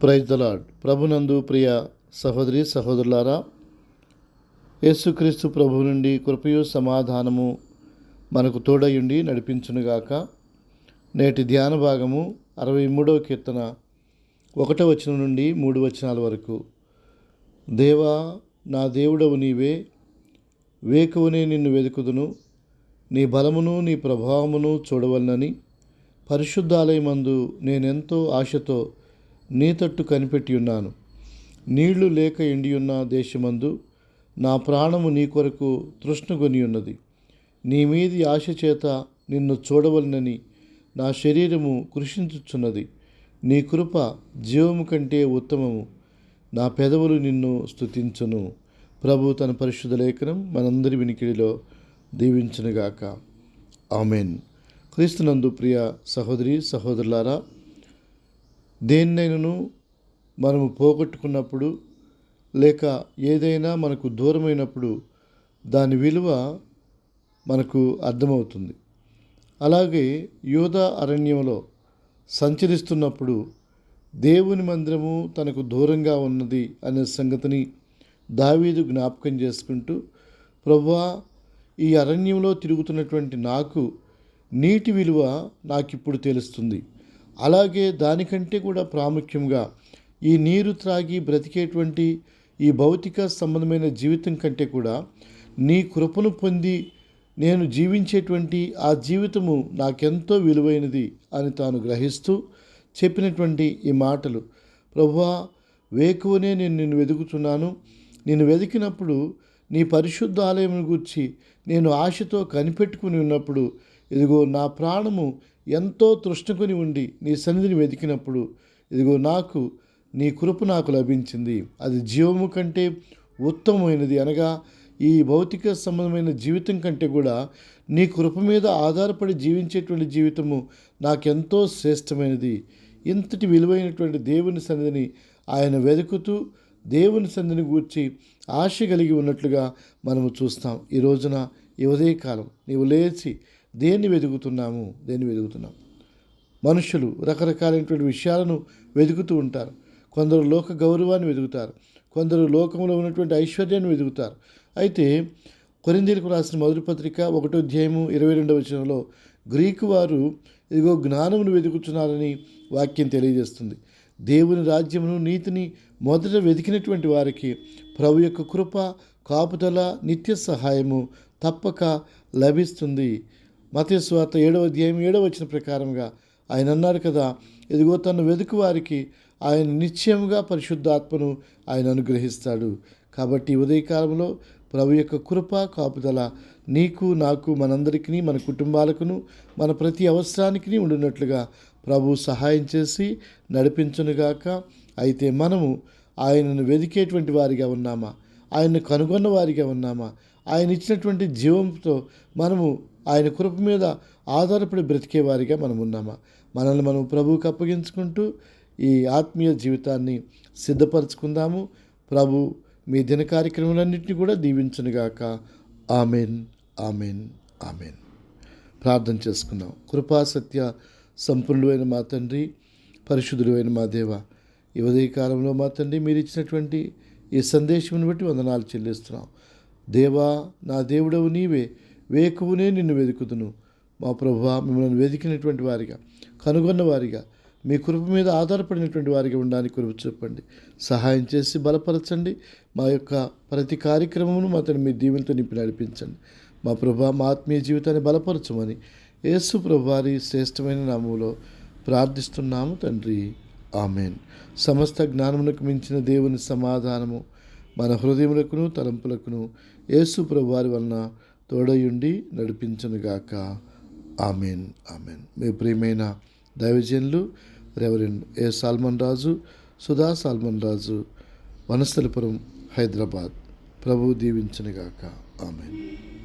Praise the Lord ప్రభునందు ప్రియ సహోదరి సహోదరులారా యేసుక్రీస్తు ప్రభు నుండి కృపయు సమాధానము మనకు తోడయుండి నడిపించునుగాక. నేటి ధ్యాన భాగము అరవై మూడవ కీర్తన ఒకటో వచనం నుండి మూడు వచనాల వరకు. దేవా నా దేవుడవు నీవే వేకువనే నిన్ను వెతుకుదును నీ బలమును నీ ప్రభావమును చూడవలనని పరిశుద్ధాలయమందు నేనెంతో ఆశతో నీ తట్టు కనిపెట్టి ఉన్నాను. నీళ్ళు లేక ఎండియున్న దేశమందు నా ప్రాణము నీ కొరకు తృష్ణగొని ఉన్నది. నీ మీది ఆశ చేత నిన్ను చూడవలనని నా శరీరము కృషించుచున్నది. నీ కృప జీవము కంటే ఉత్తమము. నా పెదవులు నిన్ను స్థుతించును ప్రభు తన పరిశుద్ధ లేఖనం మనందరి వినికిడిలో దీవించునుగాక. ఆమెన్. క్రీస్తునందు ప్రియ సహోదరి సహోదరులారా దేన్నైనను మనము పోగొట్టుకున్నప్పుడు లేక ఏదైనా మనకు దూరమైనప్పుడు దాని విలువ మనకు అర్థమవుతుంది. అలాగే యోధ అరణ్యంలో సంచరిస్తున్నప్పుడు దేవుని మందిరము తనకు దూరంగా ఉన్నది అనే సంగతిని దావీదు జ్ఞాపకం చేసుకుంటూ ప్రవ్వా ఈ అరణ్యంలో తిరుగుతున్నటువంటి నాకు నీటి విలువ నాకిప్పుడు తెలుస్తుంది. అలాగే దానికంటే కూడా ప్రాముఖ్యంగా ఈ నీరు త్రాగి బ్రతికేటువంటి ఈ భౌతిక సంబంధమైన జీవితం కంటే కూడా నీ కృపను పొంది నేను జీవించేటువంటి ఆ జీవితము నాకెంతో విలువైనది అని తాను గ్రహిస్తూ చెప్పినటువంటి ఈ మాటలు. ప్రభువా వేకువనే నేను నిన్ను వెతుకుతున్నాను నేను వెతికినప్పుడు నీ పరిశుద్ధ ఆలయం గురించి నేను ఆశతో కనిపెట్టుకుని ఉన్నప్పుడు ఇదిగో నా ప్రాణము ఎంతో తృష్ణకుని ఉండి నీ సన్నిధిని వెతికినప్పుడు ఇదిగో నాకు నీ కృప నాకు లభించింది. అది జీవము కంటే ఉత్తమమైనది అనగా ఈ భౌతిక సంబంధమైన జీవితం కంటే కూడా నీ కృప మీద ఆధారపడి జీవించేటువంటి జీవితము నాకెంతో శ్రేష్టమైనది. ఇంతటి విలువైనటువంటి దేవుని సన్నిధిని ఆయన వెతుకుతూ దేవుని సన్నిధిని గూర్చి ఆశ కలిగి ఉన్నట్లుగా మనము చూస్తాం. ఈ రోజున ఈ ఉదయకాలం నీవు లేచి దేన్ని వెతుకుతున్నాము? దేన్ని వెతుకుతున్నాం? మనుషులు రకరకాలైనటువంటి విషయాలను వెతుకుతూ ఉంటారు. కొందరు లోక గౌరవాన్ని వెతుకుతారు. కొందరు లోకంలో ఉన్నటువంటి ఐశ్వర్యాన్ని వెతుకుతారు. అయితే కొరిందీలకు రాసిన మొదటి పత్రిక ఒకటో అధ్యాయము ఇరవై రెండవ వచనంలో గ్రీకు వారు ఇదిగో జ్ఞానమును వెతుకుతున్నారని వాక్యం తెలియజేస్తుంది. దేవుని రాజ్యమును నీతిని మొదట వెతికినటువంటి వారికి ప్రభు యొక్క కృప కాపుదల నిత్య సహాయము తప్పక లభిస్తుంది. మతేశ్వార్త ఏడవ అధ్యాయం ఏడవ వచ్చిన ప్రకారంగా ఆయన అన్నారు కదా ఇదిగో తను వెతుకు వారికి ఆయన నిశ్చయముగా పరిశుద్ధాత్మను ఆయన అనుగ్రహిస్తాడు. కాబట్టి ఉదయకాలంలో ప్రభు యొక్క కృప కాపుదల నీకు నాకు మనందరికీ మన కుటుంబాలకును మన ప్రతి అవసరానికి ఉండినట్లుగా ప్రభు సహాయం చేసి నడిపించునుగాక. అయితే మనము ఆయనను వెదికేటువంటి వారిగా ఉన్నామా? ఆయన్ను కనుగొన్న వారిగా ఉన్నామా? ఆయన ఇచ్చినటువంటి జీవంతో మనము ఆయన కృప మీద ఆధారపడి బ్రతికేవారిగా మనం ఉన్నామా? మనల్ని మనం ప్రభువుకు అప్పగించుకుంటూ ఈ ఆత్మీయ జీవితాన్ని సిద్ధపరచుకుందాము. ప్రభు మీ దిన కార్యక్రమాలన్నింటినీ కూడా దీవించునుగాక ఆమెన్ ఆమెన్ ఆమెన్. ప్రార్థన చేసుకుందాం. కృపా సత్య సంపూర్ణుడైన మా తండ్రి పరిశుద్ధుడైన మా దేవ ఈ ఉదయకాలంలో మా తండ్రి మీరు ఇచ్చినటువంటి ఈ సందేశం బట్టి వందనాలు చెల్లిస్తున్నాం. దేవా నా దేవుడవు నీవే. వేకువునే నిన్ను వెతుకుతును. మా ప్రభు మిమ్మల్ని వెతికినటువంటి వారిగా కనుగొన్న వారిగా మీ కృప మీద ఆధారపడినటువంటి వారిగా ఉండడానికి కృప చెప్పండి సహాయం చేసి బలపరచండి. మా యొక్క ప్రతి కార్యక్రమమును అతను మీ దీవెనతో నింపి నడిపించండి. మా ప్రభా మా ఆత్మీయ జీవితాన్ని బలపరచమని యేసు ప్రభువారి శ్రేష్టమైన నామంలో ప్రార్థిస్తున్నాము తండ్రి. ఆమెన్. సమస్త జ్ఞానమునకు మించిన దేవుని సమాధానము మన హృదయములకును తలంపులకును యేసు ప్రభువారి వలన తోడయుండి నడిపించనుగాక. Amen amen. మీ ప్రియమైన దైవజనులు reverend A Solomon Raju Sudha Solomon Raju Vanasthalipuram Hyderabad. ప్రభు దీవించనుగాక. ఆమెన్.